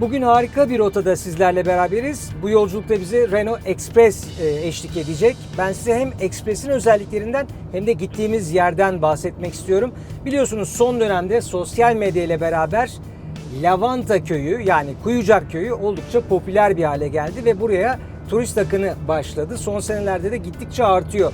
Bugün harika bir rotada sizlerle beraberiz. Bu yolculukta bize Renault Express e, eşlik edecek. Ben size hem Express'in özelliklerinden hem de gittiğimiz yerden bahsetmek istiyorum. Biliyorsunuz son dönemde sosyal medya ile beraber Lavanta Köyü yani Kuyucak Köyü oldukça popüler bir hale geldi ve buraya turist akını başladı. Son senelerde de gittikçe artıyor.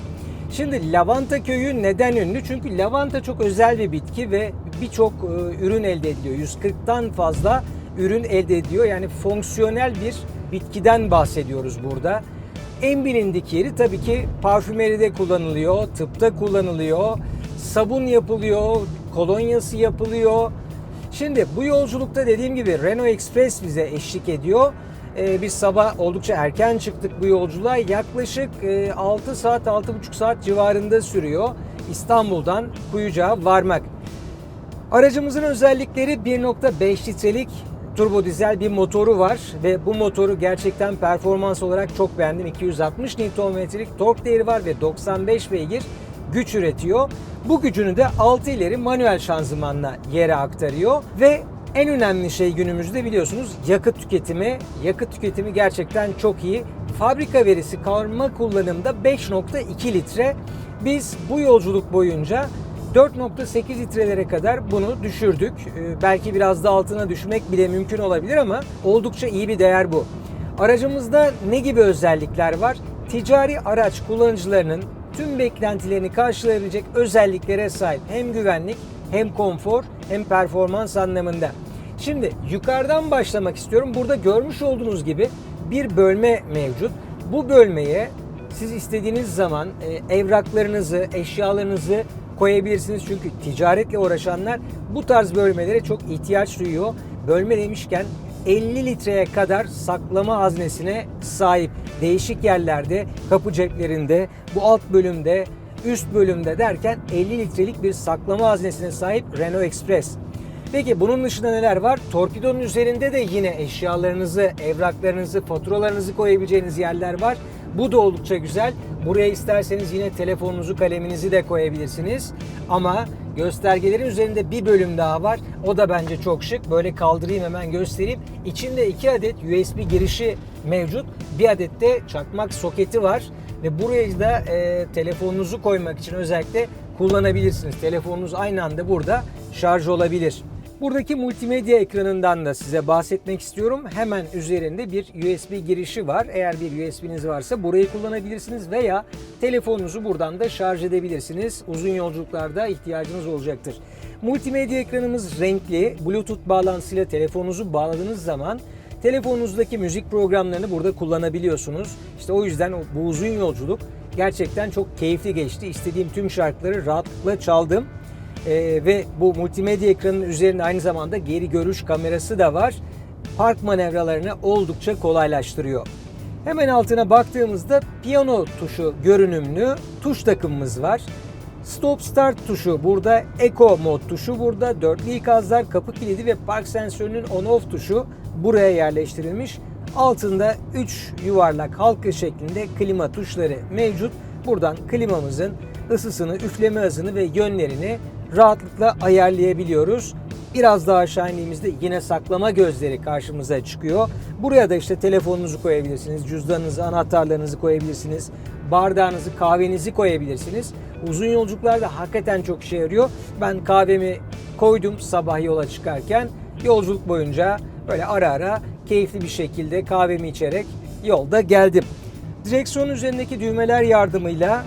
Şimdi lavanta köyü neden ünlü? Çünkü lavanta çok özel bir bitki ve birçok e, ürün elde ediliyor. 140'tan fazla ürün elde ediyor. Yani fonksiyonel bir bitkiden bahsediyoruz burada. En bilindik yeri tabii ki parfümeride kullanılıyor, tıpta kullanılıyor, sabun yapılıyor, kolonyası yapılıyor. Şimdi bu yolculukta dediğim gibi Renault Express bize eşlik ediyor. Ee, biz sabah oldukça erken çıktık bu yolculuğa. Yaklaşık e, 6 saat, 6,5 saat civarında sürüyor İstanbul'dan Kuyucak'a varmak. Aracımızın özellikleri 1.5 litrelik turbo dizel bir motoru var ve bu motoru gerçekten performans olarak çok beğendim. 260 Nm'lik tork değeri var ve 95 beygir güç üretiyor. Bu gücünü de 6 ileri manuel şanzımanla yere aktarıyor ve en önemli şey günümüzde biliyorsunuz yakıt tüketimi. Yakıt tüketimi gerçekten çok iyi. Fabrika verisi karma kullanımda 5.2 litre. Biz bu yolculuk boyunca 4.8 litrelere kadar bunu düşürdük. Ee, belki biraz da altına düşmek bile mümkün olabilir ama oldukça iyi bir değer bu. Aracımızda ne gibi özellikler var? Ticari araç kullanıcılarının tüm beklentilerini karşılayabilecek özelliklere sahip. Hem güvenlik hem konfor hem performans anlamında. Şimdi yukarıdan başlamak istiyorum. Burada görmüş olduğunuz gibi bir bölme mevcut. Bu bölmeye siz istediğiniz zaman e, evraklarınızı, eşyalarınızı koyabilirsiniz. Çünkü ticaretle uğraşanlar bu tarz bölmelere çok ihtiyaç duyuyor. Bölme demişken 50 litreye kadar saklama haznesine sahip. Değişik yerlerde, kapı ceplerinde, bu alt bölümde, üst bölümde derken 50 litrelik bir saklama haznesine sahip Renault Express. Peki bunun dışında neler var? Torpidonun üzerinde de yine eşyalarınızı, evraklarınızı, faturalarınızı koyabileceğiniz yerler var. Bu da oldukça güzel. Buraya isterseniz yine telefonunuzu, kaleminizi de koyabilirsiniz. Ama göstergelerin üzerinde bir bölüm daha var. O da bence çok şık. Böyle kaldırayım hemen göstereyim. İçinde iki adet USB girişi mevcut. Bir adet de çakmak soketi var. Ve buraya da e, telefonunuzu koymak için özellikle kullanabilirsiniz. Telefonunuz aynı anda burada şarj olabilir. Buradaki multimedya ekranından da size bahsetmek istiyorum. Hemen üzerinde bir USB girişi var. Eğer bir USB'niz varsa burayı kullanabilirsiniz veya telefonunuzu buradan da şarj edebilirsiniz. Uzun yolculuklarda ihtiyacınız olacaktır. Multimedya ekranımız renkli. Bluetooth bağlantısıyla telefonunuzu bağladığınız zaman telefonunuzdaki müzik programlarını burada kullanabiliyorsunuz. İşte o yüzden bu uzun yolculuk gerçekten çok keyifli geçti. İstediğim tüm şarkıları rahatlıkla çaldım. Ee, ve bu multimedya ekranının üzerinde aynı zamanda geri görüş kamerası da var. Park manevralarını oldukça kolaylaştırıyor. Hemen altına baktığımızda piyano tuşu görünümlü tuş takımımız var. Stop Start tuşu burada, Eco mod tuşu burada, dörtlü ikazlar, kapı kilidi ve park sensörünün on off tuşu buraya yerleştirilmiş. Altında 3 yuvarlak halka şeklinde klima tuşları mevcut. Buradan klimamızın ısısını, üfleme hızını ve yönlerini rahatlıkla ayarlayabiliyoruz. Biraz daha aşağı indiğimizde yine saklama gözleri karşımıza çıkıyor. Buraya da işte telefonunuzu koyabilirsiniz, cüzdanınızı, anahtarlarınızı koyabilirsiniz, bardağınızı, kahvenizi koyabilirsiniz. Uzun yolculuklarda hakikaten çok işe yarıyor. Ben kahvemi koydum sabah yola çıkarken. Yolculuk boyunca böyle ara ara keyifli bir şekilde kahvemi içerek yolda geldim. Direksiyon üzerindeki düğmeler yardımıyla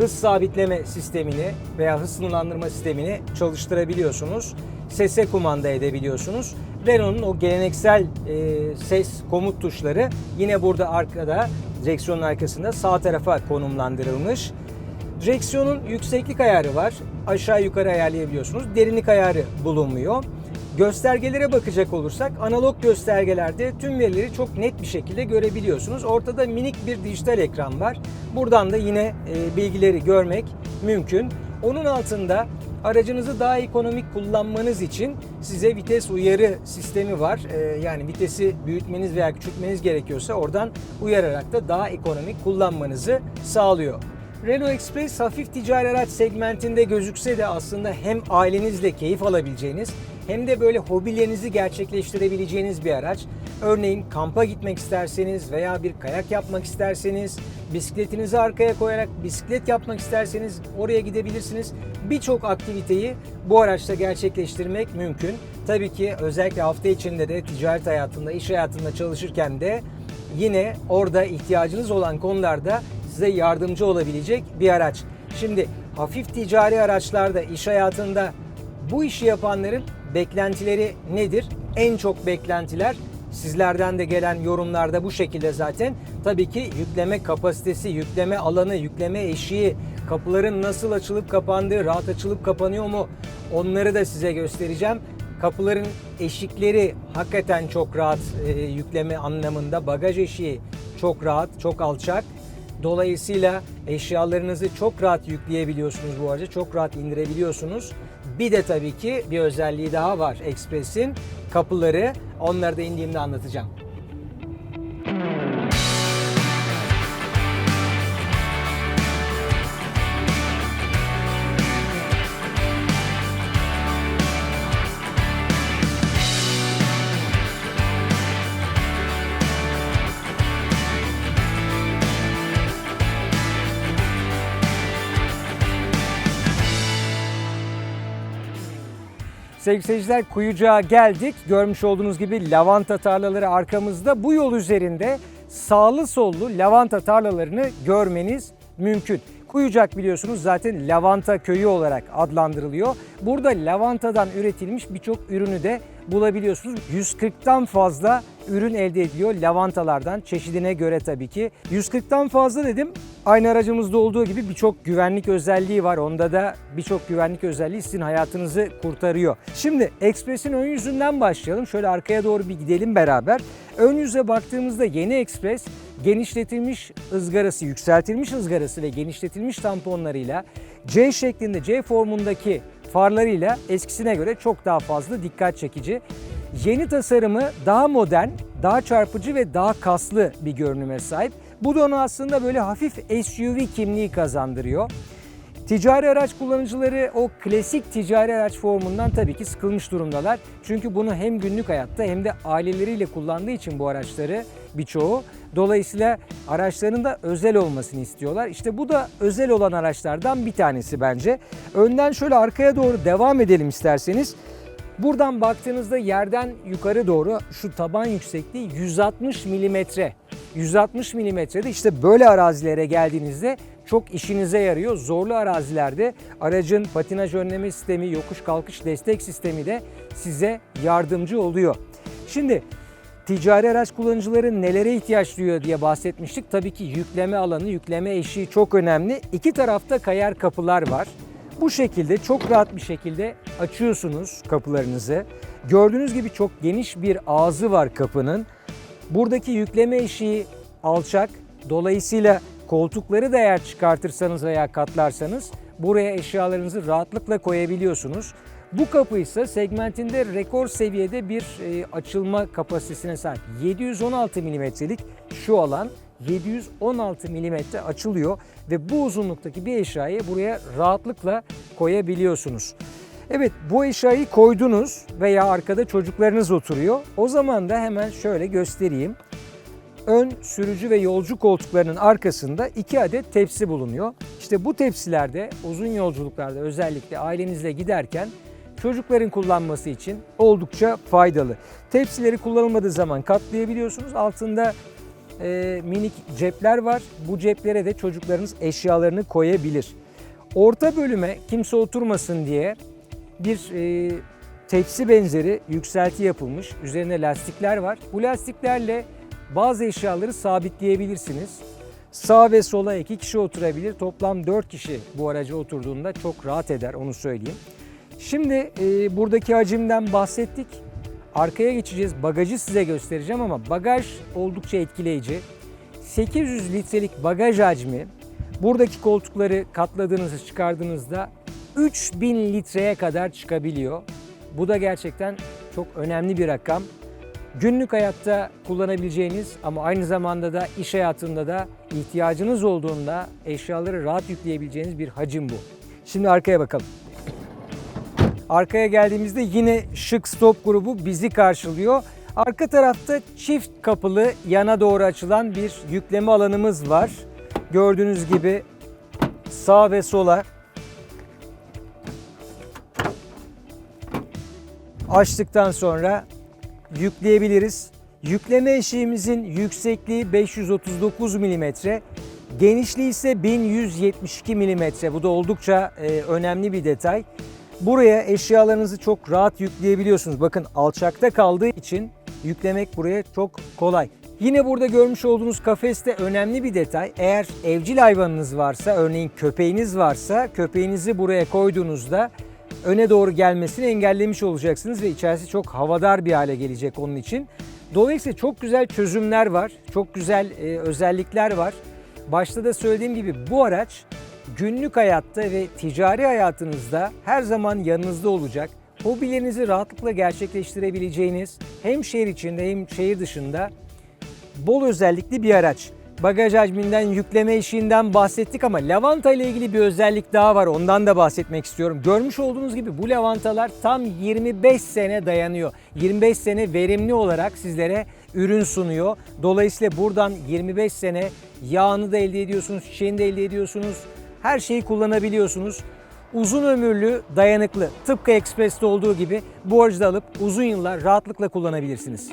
hız sabitleme sistemini veya hız sınırlandırma sistemini çalıştırabiliyorsunuz. Sese kumanda edebiliyorsunuz. Renault'un o geleneksel e, ses komut tuşları yine burada arkada direksiyonun arkasında sağ tarafa konumlandırılmış. Direksiyonun yükseklik ayarı var. Aşağı yukarı ayarlayabiliyorsunuz. Derinlik ayarı bulunmuyor. Göstergelere bakacak olursak analog göstergelerde tüm verileri çok net bir şekilde görebiliyorsunuz. Ortada minik bir dijital ekran var. Buradan da yine e, bilgileri görmek mümkün. Onun altında aracınızı daha ekonomik kullanmanız için size vites uyarı sistemi var. E, yani vitesi büyütmeniz veya küçültmeniz gerekiyorsa oradan uyararak da daha ekonomik kullanmanızı sağlıyor. Renault Express hafif ticari araç segmentinde gözükse de aslında hem ailenizle keyif alabileceğiniz hem de böyle hobilerinizi gerçekleştirebileceğiniz bir araç. Örneğin kampa gitmek isterseniz veya bir kayak yapmak isterseniz, bisikletinizi arkaya koyarak bisiklet yapmak isterseniz oraya gidebilirsiniz. Birçok aktiviteyi bu araçta gerçekleştirmek mümkün. Tabii ki özellikle hafta içinde de ticaret hayatında, iş hayatında çalışırken de yine orada ihtiyacınız olan konularda size yardımcı olabilecek bir araç. Şimdi hafif ticari araçlarda, iş hayatında bu işi yapanların beklentileri nedir? En çok beklentiler sizlerden de gelen yorumlarda bu şekilde zaten. Tabii ki yükleme kapasitesi, yükleme alanı, yükleme eşiği, kapıların nasıl açılıp kapandığı, rahat açılıp kapanıyor mu? Onları da size göstereceğim. Kapıların eşikleri hakikaten çok rahat e, yükleme anlamında. Bagaj eşiği çok rahat, çok alçak. Dolayısıyla eşyalarınızı çok rahat yükleyebiliyorsunuz bu araca. Çok rahat indirebiliyorsunuz. Bir de tabii ki bir özelliği daha var Express'in kapıları. Onları da indiğimde anlatacağım. Sevgili seyirciler Kuyucuğa geldik. Görmüş olduğunuz gibi lavanta tarlaları arkamızda. Bu yol üzerinde sağlı sollu lavanta tarlalarını görmeniz mümkün. Kuyucak biliyorsunuz zaten lavanta köyü olarak adlandırılıyor. Burada lavantadan üretilmiş birçok ürünü de bulabiliyorsunuz. 140'tan fazla ürün elde ediliyor lavantalardan çeşidine göre tabii ki. 140'tan fazla dedim. Aynı aracımızda olduğu gibi birçok güvenlik özelliği var. Onda da birçok güvenlik özelliği sizin hayatınızı kurtarıyor. Şimdi Express'in ön yüzünden başlayalım. Şöyle arkaya doğru bir gidelim beraber. Ön yüze baktığımızda yeni Express genişletilmiş ızgarası, yükseltilmiş ızgarası ve genişletilmiş tamponlarıyla C şeklinde C formundaki farlarıyla eskisine göre çok daha fazla dikkat çekici. Yeni tasarımı daha modern, daha çarpıcı ve daha kaslı bir görünüme sahip. Bu da onu aslında böyle hafif SUV kimliği kazandırıyor. Ticari araç kullanıcıları o klasik ticari araç formundan tabii ki sıkılmış durumdalar. Çünkü bunu hem günlük hayatta hem de aileleriyle kullandığı için bu araçları birçoğu. Dolayısıyla araçların da özel olmasını istiyorlar. İşte bu da özel olan araçlardan bir tanesi bence. Önden şöyle arkaya doğru devam edelim isterseniz. Buradan baktığınızda yerden yukarı doğru şu taban yüksekliği 160 milimetre. 160 milimetrede işte böyle arazilere geldiğinizde çok işinize yarıyor. Zorlu arazilerde aracın patinaj önleme sistemi, yokuş kalkış destek sistemi de size yardımcı oluyor. Şimdi ticari araç kullanıcıları nelere ihtiyaç duyuyor diye bahsetmiştik. Tabii ki yükleme alanı, yükleme eşiği çok önemli. İki tarafta kayar kapılar var. Bu şekilde çok rahat bir şekilde açıyorsunuz kapılarınızı. Gördüğünüz gibi çok geniş bir ağzı var kapının. Buradaki yükleme eşiği alçak. Dolayısıyla koltukları da eğer çıkartırsanız veya katlarsanız buraya eşyalarınızı rahatlıkla koyabiliyorsunuz. Bu kapı ise segmentinde rekor seviyede bir e, açılma kapasitesine sahip. 716 milimetrelik şu alan 716 milimetre açılıyor ve bu uzunluktaki bir eşyayı buraya rahatlıkla koyabiliyorsunuz. Evet bu eşyayı koydunuz veya arkada çocuklarınız oturuyor. O zaman da hemen şöyle göstereyim. Ön sürücü ve yolcu koltuklarının arkasında iki adet tepsi bulunuyor. İşte bu tepsilerde uzun yolculuklarda özellikle ailenizle giderken çocukların kullanması için oldukça faydalı. Tepsileri kullanılmadığı zaman katlayabiliyorsunuz. Altında e, minik cepler var. Bu ceplere de çocuklarınız eşyalarını koyabilir. Orta bölüme kimse oturmasın diye bir e, tepsi benzeri yükselti yapılmış. Üzerine lastikler var. Bu lastiklerle bazı eşyaları sabitleyebilirsiniz. Sağ ve sola iki kişi oturabilir. Toplam 4 kişi bu araca oturduğunda çok rahat eder onu söyleyeyim. Şimdi e, buradaki hacimden bahsettik. Arkaya geçeceğiz. Bagajı size göstereceğim ama bagaj oldukça etkileyici. 800 litrelik bagaj hacmi buradaki koltukları katladığınızda çıkardığınızda 3000 litreye kadar çıkabiliyor. Bu da gerçekten çok önemli bir rakam. Günlük hayatta kullanabileceğiniz ama aynı zamanda da iş hayatında da ihtiyacınız olduğunda eşyaları rahat yükleyebileceğiniz bir hacim bu. Şimdi arkaya bakalım. Arkaya geldiğimizde yine şık stop grubu bizi karşılıyor. Arka tarafta çift kapılı yana doğru açılan bir yükleme alanımız var. Gördüğünüz gibi sağ ve sola açtıktan sonra yükleyebiliriz. Yükleme eşiğimizin yüksekliği 539 mm, genişliği ise 1172 mm. Bu da oldukça e, önemli bir detay. Buraya eşyalarınızı çok rahat yükleyebiliyorsunuz. Bakın alçakta kaldığı için yüklemek buraya çok kolay. Yine burada görmüş olduğunuz kafeste önemli bir detay. Eğer evcil hayvanınız varsa, örneğin köpeğiniz varsa, köpeğinizi buraya koyduğunuzda öne doğru gelmesini engellemiş olacaksınız ve içerisi çok havadar bir hale gelecek onun için. Dolayısıyla çok güzel çözümler var, çok güzel e, özellikler var. Başta da söylediğim gibi bu araç günlük hayatta ve ticari hayatınızda her zaman yanınızda olacak. Hobilerinizi rahatlıkla gerçekleştirebileceğiniz hem şehir içinde hem şehir dışında bol özellikli bir araç. Bagaj hacminden, yükleme eşiğinden bahsettik ama lavanta ile ilgili bir özellik daha var. Ondan da bahsetmek istiyorum. Görmüş olduğunuz gibi bu lavantalar tam 25 sene dayanıyor. 25 sene verimli olarak sizlere ürün sunuyor. Dolayısıyla buradan 25 sene yağını da elde ediyorsunuz, çiçeğini de elde ediyorsunuz. Her şeyi kullanabiliyorsunuz. Uzun ömürlü, dayanıklı. Tıpkı Express'te olduğu gibi bu aracı alıp uzun yıllar rahatlıkla kullanabilirsiniz.